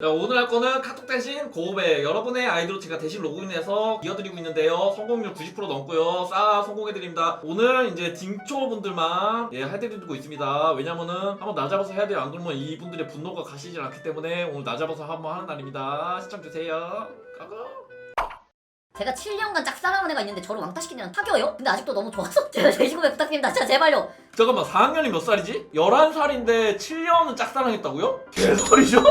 자, 오늘 할 거는 카톡 대신 고백 여러분의 아이디로 제가 대신 로그인해서 이어드리고 있는데요. 성공률 90% 넘고요. 싸 성공해드립니다. 오늘 이제 딩초 분들만 예 해드리고 있습니다. 왜냐면은 한번 나 잡아서 해야 돼요. 안 그러면 이분들의 분노가 가시질 않기 때문에 오늘 나 잡아서 한번 하는 날입니다. 시청주세요. 까고. 제가 7년간 짝사랑한 애가 있는데 저를 왕따시키는 사겨요? 근데 아직도 너무 좋아서 제가 제시 고백 부탁드립니다. 진짜 제발요. 잠깐만 4학년이 몇 살이지? 11살인데 7년은 짝사랑했다고요? 개소리죠?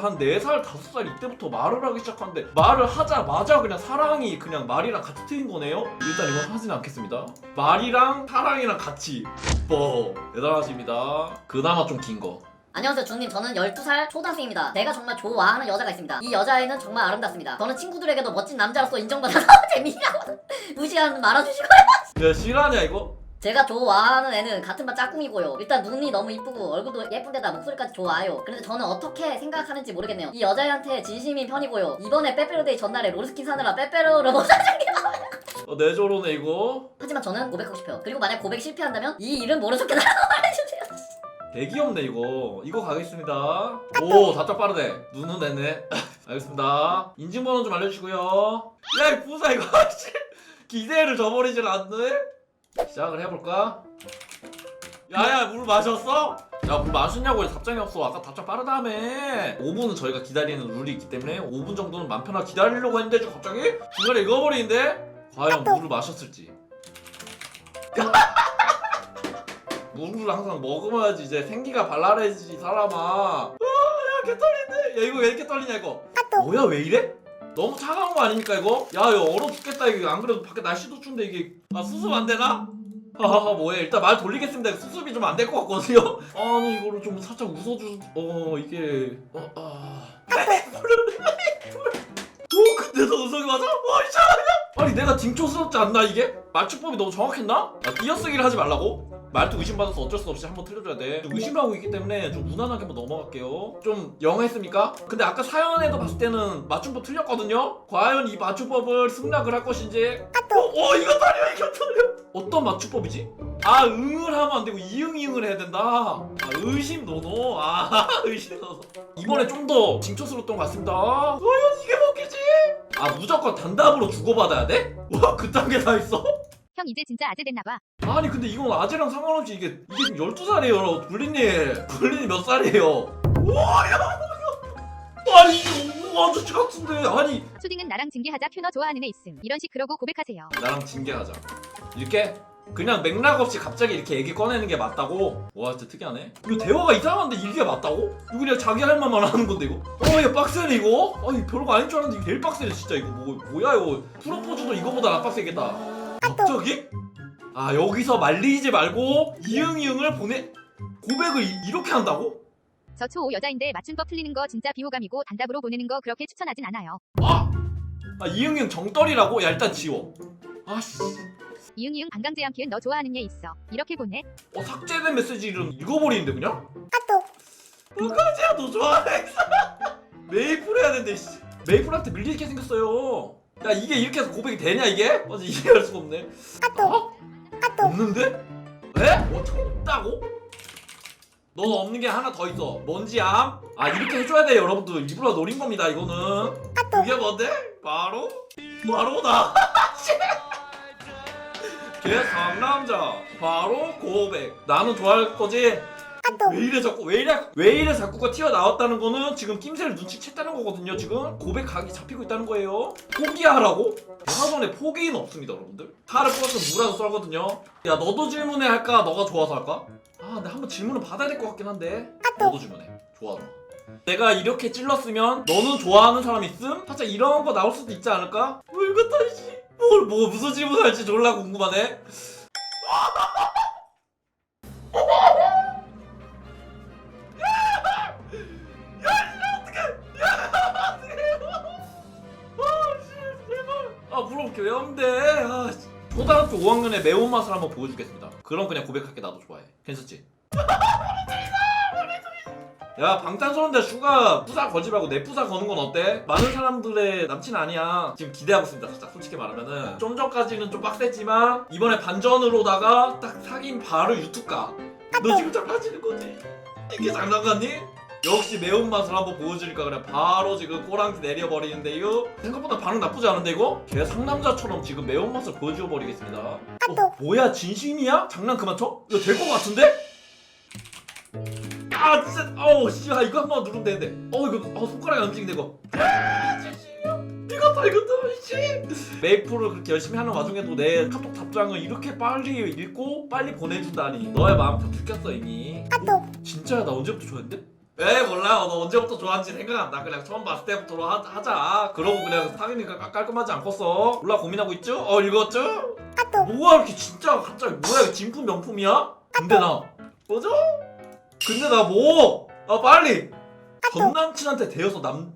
한 4살, 5살 이때부터 말을 하기 시작하는데 말을 하자마자 그냥 사랑이 그냥 말이랑 같이 트인 거네요? 일단 이건 하진 않겠습니다. 말이랑 사랑이랑 같이. 뭐 대단하십니다. 그나마 좀 긴 거. 안녕하세요 주님. 저는 12살 초등학생입니다. 내가 정말 좋아하는 여자가 있습니다. 이 여자애는 정말 아름답습니다. 저는 친구들에게도 멋진 남자로서 인정받아서 재미있냐고 무시하는 말아주시고요. 야 실화냐 이거? 제가 좋아하는 애는 같은 반 짝꿍이고요. 일단 눈이 너무 이쁘고 얼굴도 예쁜데다 목소리까지 좋아요. 그런데 저는 어떻게 생각하는지 모르겠네요. 이 여자애한테 진심인 편이고요. 이번에 빼빼로데이 전날에 롤스킨 사느라 빼빼로를 못 사준 게 어, 내조로네 이거? 하지만 저는 고백하고 싶어요. 그리고 만약 고백 실패한다면 이 일은 모르셨게 나라고 말해주세요. 대기업네 이거. 이거 가겠습니다. 오 답장 빠르네. 눈은 내네. 알겠습니다. 인증번호 좀 알려주시고요. 야이 부사 이거. 씨. 기대를 저버리질 않네 시작을 해볼까? 야야 물 마셨어? 야 물 마셨냐고. 왜 답장이 없어. 아까 답장 빠르다며. 5분은 저희가 기다리는 룰이 있기 때문에 5분 정도는 맘 편하게 기다리려고 했는데 지금 갑자기 중간에 읽어버리는데? 과연 물을 마셨을지. 물을 항상 먹으면야지. 이제 생기가 발랄해지지 사람아. 아야 개떨리네 야 이거 왜 이렇게 떨리냐 이거? 뭐야 왜 이래? 너무 차가운 거 아닙니까 이거? 야 이거 얼어 죽겠다 이거 안 그래도 밖에 날씨도 추운데 이게 아 수습 안 되나? 하하하 뭐해 일단 말 돌리겠습니다 수습이 좀 안 될 것 같거든요 아니 이거를 좀 살짝 웃어주 어 이게 어 아... 오 근데 너 음성이 맞아? 와 이상하냐? 아니 내가 딩초스럽지 않나 이게? 맞춤법이 너무 정확했나? 아, 띄어쓰기를 하지 말라고? 말투 의심받아서 어쩔 수 없이 한번 틀려줘야 돼. 좀 의심을 하고 있기 때문에 좀 무난하게 한번 넘어갈게요. 좀 영했습니까? 근데 아까 사연에도 봤을 때는 맞춤법 틀렸거든요? 과연 이 맞춤법을 승낙을 할 것인지? 어, 어 이거 떨려 이거 떨려. 어떤 맞춤법이지? 아 응을 하면 안 되고 이응 이응을 해야 된다. 아 의심 노노. 아 의심 노노. 이번에 좀 더 징초스러웠던 것 같습니다. 과연 이게 먹히지? 아 무조건 단답으로 주고받아야 돼? 와 그딴 게 다 있어? 형 이제 진짜 아재 됐나봐. 아니 근데 이건 아재랑 상관없이 이게 이게 지금 12살이에요 블린님 블린이 몇 살이에요 우와 야 아니 이거 너무 아저씨 같은데 아니 초딩은 나랑 징계하자 큐너 좋아하는 애 있음. 이런 식 그러고 고백하세요. 나랑 징계하자 이렇게 그냥 맥락 없이 갑자기 이렇게 얘기 꺼내는 게 맞다고? 와 진짜 특이하네 이거 대화가 이상한데 이게 맞다고? 이거 그냥 자기 할 말만 하는 건데 이거? 어얘 빡세네 이거? 아니 별거 아닌 줄 알았는데 이게 제일 빡세네 진짜 이거 뭐, 뭐야 이거 프로포즈도 이거보다 안 빡세겠다 갑자기? 아 여기서 말리지 말고 이응이응을 보내 고백을 이, 이렇게 한다고? 저 초5 여자인데 맞춤법 틀리는 거 진짜 비호감이고 단답으로 보내는 거 그렇게 추천하진 않아요. 아! 아 이응이응 정떨이라고? 야 일단 지워 아씨 이응이응 방강제 않기엔 너 좋아하는 애 있어. 이렇게 보내. 어 삭제된 메시지를 읽어버리는데 그냥? 누가지야 너 좋아해 메이플 해야 되는데 씨. 메이플한테 밀리게 생겼어요 야 이게 이렇게 해서 고백이 되냐 이게? 맞아 이해할 수가 없네 어? 없는데? 에? 어떻게 없다고? 넌 없는 게 하나 더 있어 뭔지 암? 아 이렇게 해줘야 돼 여러분들 일부러 노린 겁니다 이거는 그게 뭔데? 바로? 바로 나걔 상남자 바로 고백 나는 좋아할 거지? 왜 이래 자꾸 왜 이래 왜 이래 자꾸가 튀어나왔다는 거는 지금 낌새를 눈치챘다는 거거든요 지금. 고백 각이 잡히고 있다는 거예요. 포기하라고? 대화전에 포기는 없습니다 여러분들. 칼을 뽑아서 무라도 썰거든요. 야 너도 질문해 할까? 너가 좋아서 할까? 아 근데 한번 질문을 받아야 될 것 같긴 한데. 너도 질문해. 좋아 너 내가 이렇게 찔렀으면 너는 좋아하는 사람 있음? 살짝 이런 거 나올 수도 있지 않을까? 뭐 이거 다시 뭘 뭐 무슨 질문 할지 졸라 궁금하네 없는데 아, 씨. 초등학교 5학년의 매운맛을 한번 보여주겠습니다 그럼 그냥 고백할게 나도 좋아해 괜찮지? 야 방탄소년단 슈가 푸사 걸지 말고 내 푸사 거는 건 어때? 많은 사람들의 남친 아니야 지금 기대하고 있습니다 살짝 솔직히 말하면은 좀 전까지는 좀 빡셌지만 이번에 반전으로다가 딱 사귄 바로 유튜브가 너 지금 장난치는 거지? 이게 장난 같니? 역시 매운맛을 한번 보여주니까 그래. 바로 지금 꼬랑지 내려버리는데요 생각보다 반응 나쁘지 않은데 이거? 걔 상남자처럼 지금 매운맛을 보여줘 버리겠습니다. 어, 뭐야 진심이야? 장난 그만 쳐? 이거 될 것 같은데? 아 진짜. 어우 씨 아, 이거 한 번 누르면 되는데. 어 이거 어, 손가락이 안 움직이네 이거. 아, 진심이야 이것도 이것도 씨. 메이플을 그렇게 열심히 하는 와중에도 내 카톡 답장을 이렇게 빨리 읽고 빨리 보내준다니. 너의 마음 다 들켰어 이미. 어, 진짜야? 나 언제부터 좋아했는데? 에 몰라 너 언제부터 좋아한지 생각 안 나 그냥 처음 봤을 때부터 하, 하자 그러고 그냥 깔- 깔끔하지 않겠어 몰라 고민하고 있죠? 어 읽었죠? 뭐야 이렇게 진짜 갑자기 뭐야 이거 진품 명품이야? 근데 나 뭐죠? 근데 나 뭐? 아 빨리 전 남친한테 대여서 남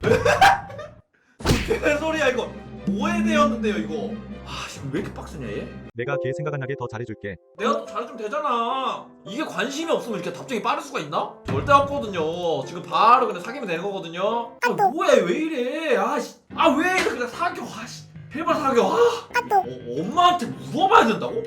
개소리야 이거 뭐에 대였는데요 이거 아 지금 왜 이렇게 빡세냐 얘? 내가 걔 생각 안 나게 더 잘해줄게. 내가 또 잘해주면 되잖아. 이게 관심이 없으면 이렇게 답장이 빠를 수가 있나? 절대 없거든요. 지금 바로 그냥 사귀면 되는 거거든요. 아 뭐야 왜 이래? 아씨. 아왜 이래? 그냥 사겨 아씨. 제발 사겨 아. 어, 엄마한테 물어봐야 된다고?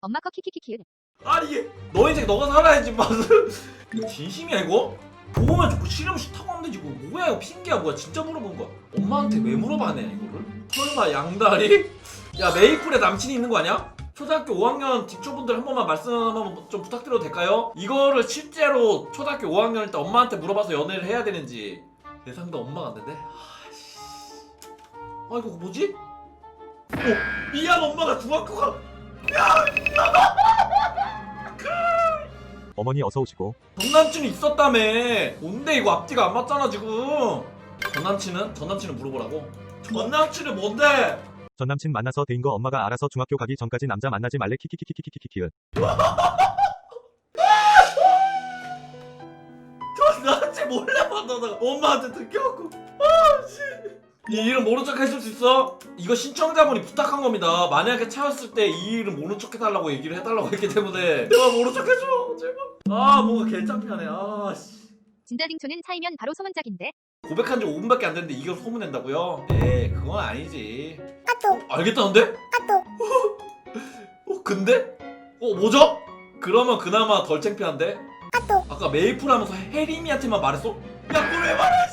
엄마 커 키키키키. 아니 이게 너 인생 너가 살아야지 맛을 진심이야 이거? 보고만 좋고 싫으면 싫다고 하면 되지 뭐 뭐야 이거 핑계야 뭐야 진짜 물어본 거야 엄마한테 왜 물어봐네 이거를? 설마 양다리? 야 메이플에 남친이 있는 거 아니야? 초등학교 5학년 뒷초분들 한 번만 말씀 한번 좀 부탁드려도 될까요? 이거를 실제로 초등학교 5학년일 때 엄마한테 물어봐서 연애를 해야 되는지 예상도 엄마가 안 된대? 아씨 아 이거 뭐지? 어 미안 엄마가 중학교 가 어머니 어서 오시고. 전 남친이 있었다며 뭔데 이거 앞뒤가 안 맞잖아 지금 전 남친은? 전 남친은 물어보라고 전 남친은 뭔데? 전 남친 만나서 대인 거 엄마가 알아서 중학교 가기 전까지 남자 만나지 말래 키키키키키키키키키키. 전 남친 몰래 만나다가 엄마한테 들켜갖고 아씨 이 이름 모른 척 해줄 수 있어? 이거 신청자분이 부탁한 겁니다 만약에 차였을 때이 이름 모른 척 해달라고 얘기를 해달라고 했기 때문에 내가 모른 척 해줘 제발 아 뭔가 개짱피하네 아씨 진짜 딩초는 차이면 바로 소문짝인데. 고백한 지 5분밖에 안 됐는데 이걸 소문낸다고요? 에 그건 아니지 어, 알겠다는데? 어 근데? 어 뭐죠? 그러면 그나마 덜 창피한데? 아까 메이플 하면서 혜림이한테만 말했어? 야 그걸 왜 말해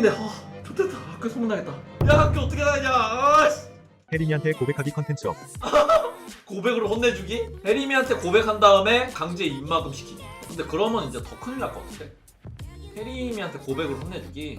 3학년이네 아, 좋겠다. 학교 소문나겠다. 야 학교 어떻게 다니냐? 아씨. 혜림이한테 고백하기 컨텐츠 업. 고백으로 혼내주기? 혜림이한테 고백한 다음에 강제 입막음 시키기. 근데 그러면 이제 더 큰일 날 것 같은데? 혜림이한테 고백으로 혼내주기?